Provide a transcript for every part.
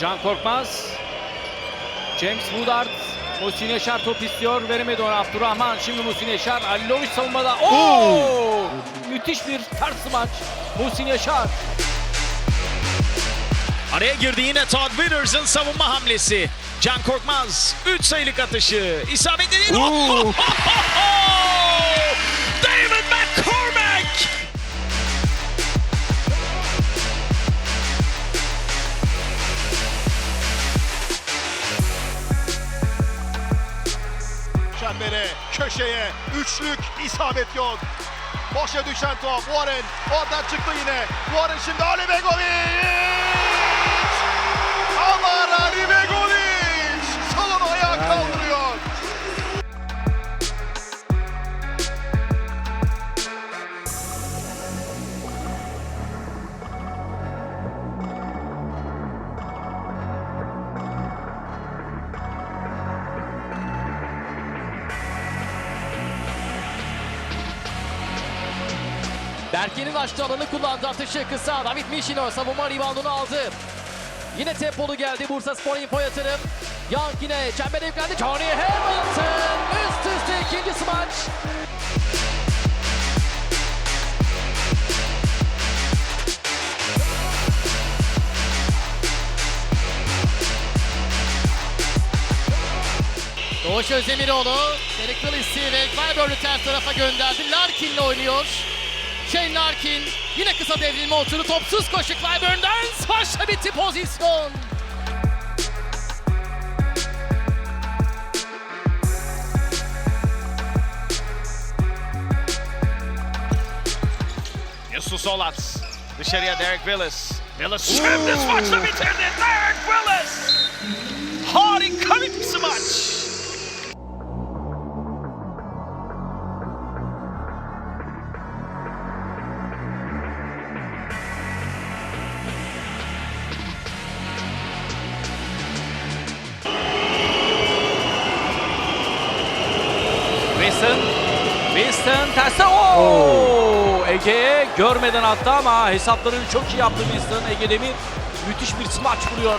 Can Korkmaz. James Woodard. Muhsin Yaşar top istiyor. Veremedi ona Abdurrahman. Şimdi Muhsin Yaşar. Alilovic savunmada. Oo! Müthiş bir ters maç. Muhsin Yaşar. Araya girdi yine Todd Witters'ın savunma hamlesi. Can Korkmaz 3 sayılık atışı. İsabetli değil. David McCormack! Çembere, köşeye, üçlük, isabet yok. Boşa düşen top, Warren, oradan çıktı yine. Warren şimdi Ali Begovic! Berke'nin açtığı alanı kullandı. Atışı kısa. David Mişino savunma reboundunu aldı. Yine tempolu geldi Bursa Spor info yatırım. Young yine çembere yüklendi. Johnny Hamilton üst üste ikinci smaç. Doğuş Özdemiroğlu, Derek Willis'i ve Clyburn'u ters tarafa gönderdi. Larkin'le oynuyor. Shane Larkin yine kısa devrilme oturdu. Topsuz koşu Clyburn'dan. Smaçla bitti pozisyon. Yusuf Solat. Dışarıya Derek Willis. Willis şimdi smaçla bitirdi. Derek Willis. Harika bir smaç. Winston terse. Oo! Ege'ye görmeden attı ama hesaplarını çok iyi yaptı Winston. Ege Demir müthiş bir smaç vuruyor.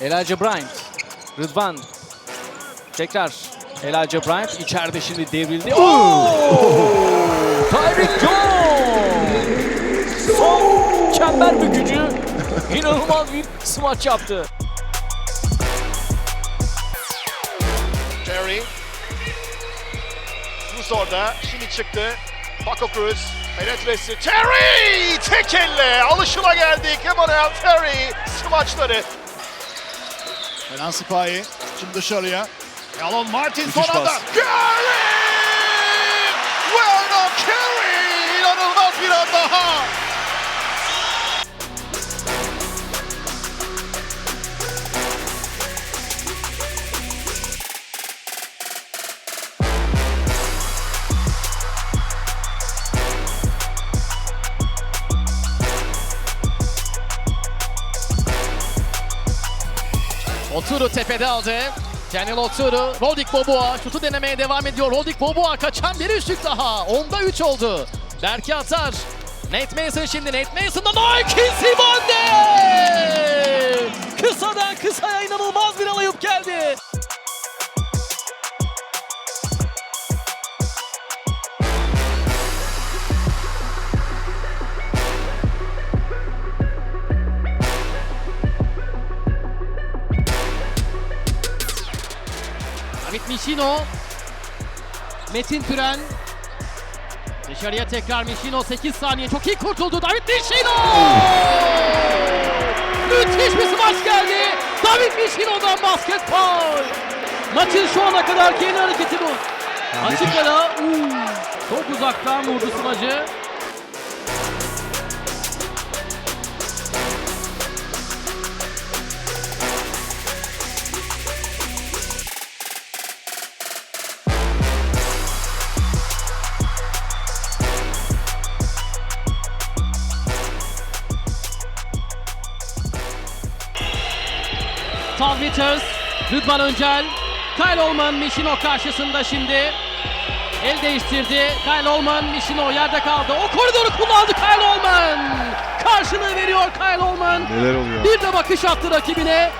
Elijah Bryant. Rıdvan. Tekrar Elijah Bryant içeride şimdi devrildi. Oo! Tyreek Jones! Son çember bükücü inanılmaz bir smaç yaptı. Terry. Cruz orada, şimdi çıktı. Paco Cruz, penetresi. Terry! Tek elle alışıla geldik. Emmanuel Terry smaçları. Kenan Sipahi şimdi dışarıya. Alon Martin son anda. Curry! Oturu tepede aldı. Daniel Oturu, Rodik Boboa şutu denemeye devam ediyor. Rodik Boboa kaçan bir üçlük daha. Onda 3 oldu. Berke atar. Nate Mason şimdi Nate Mason'dan Nike Simone! Kısadan kısaya inanılmaz bir alayıp geldi. David Mişino. Metin Türen. Dışarıya tekrar Mişino 8 saniye çok iyi kurtuldu David Mişino! Müthiş bir smaç geldi. David Mişino'dan basket foul. Maçın şu ana kadar en hareketi bu. Açık ara. Çok uzaktan vurdu smacı. Tom Witters, Rıdvan Öncel, Kyle Olman Mishino karşısında şimdi. El değiştirdi. Kyle Olman Mishino yerde kaldı. O koridoru kullandı Kyle Olman. Karşılığı veriyor Kyle Olman. Neler oluyor? Bir de bakış attı rakibine.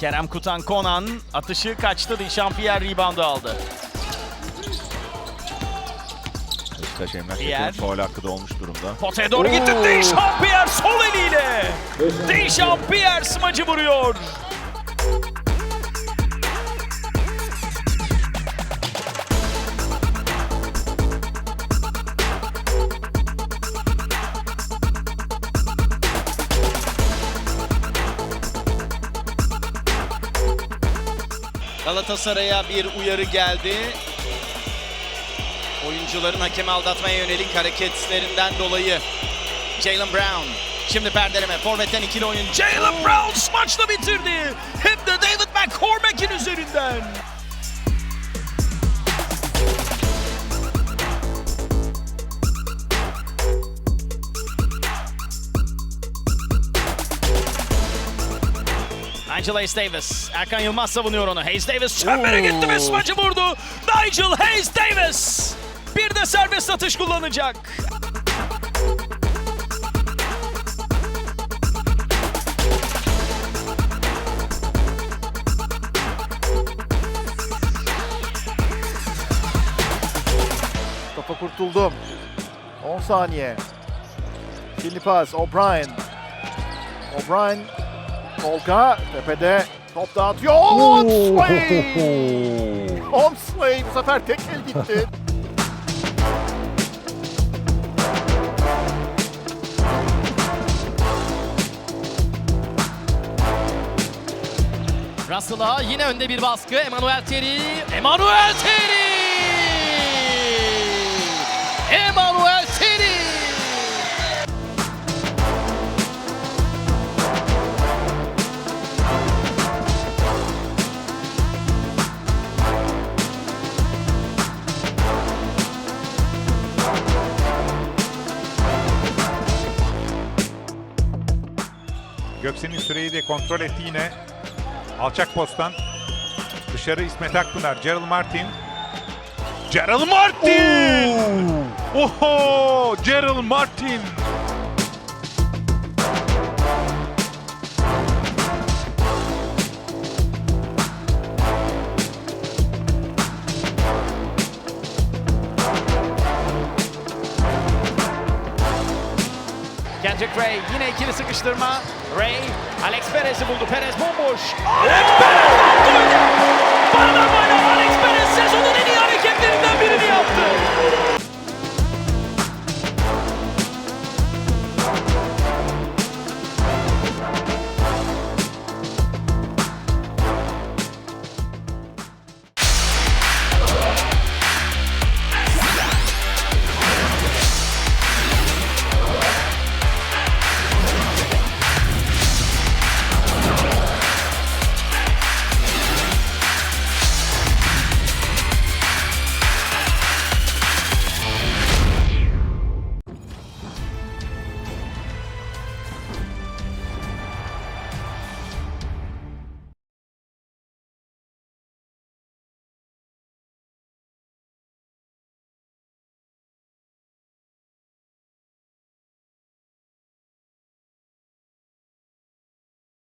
Kerem Kutan Konan atışı kaçtı. Dişampierre reboundu aldı. Beşiktaş Diğer. Yatırım faul hakkı da olmuş durumda. Potaya doğru gitti. Dişampierre sol eliyle. Dişampierre smacı vuruyor. Galatasaray'a bir uyarı geldi. Oyuncuların hakemi aldatmaya yönelik hareketlerinden dolayı. Jalen Brown. Şimdi perdeleme. Forvet'ten ikili oyun. Jalen Brown smaçla bitirdi. Hem de David McCormack'in üzerinden. Nigel Hayes Davis. Erkan Yılmaz savunuyor onu. Hayes Davis çembere gitti ve smacı vurdu. Nigel Hayes Davis. Bir de serbest atış kullanacak. Topa kurtuldum. 10 saniye. Şimdi pas. O'Brien. O'Brien. Tolga tepede top dağıtıyor. Omsley! Omsley bu sefer tek el gitti. Russell'a yine önde bir baskı. Emmanuel Terry. Emmanuel Terry! Göksen'in süreyi de kontrol etti yine. Alçak posttan. Dışarı İsmet Akpınar. Gerald Martin. Gerald Martin! Oho! Gerald Martin! gelecek Ray. Yine ikili sıkıştırma. Ray, Alex Perez'i buldu. Perez bomboş. Alex Perez! Barnamayla Alex Perez sezonu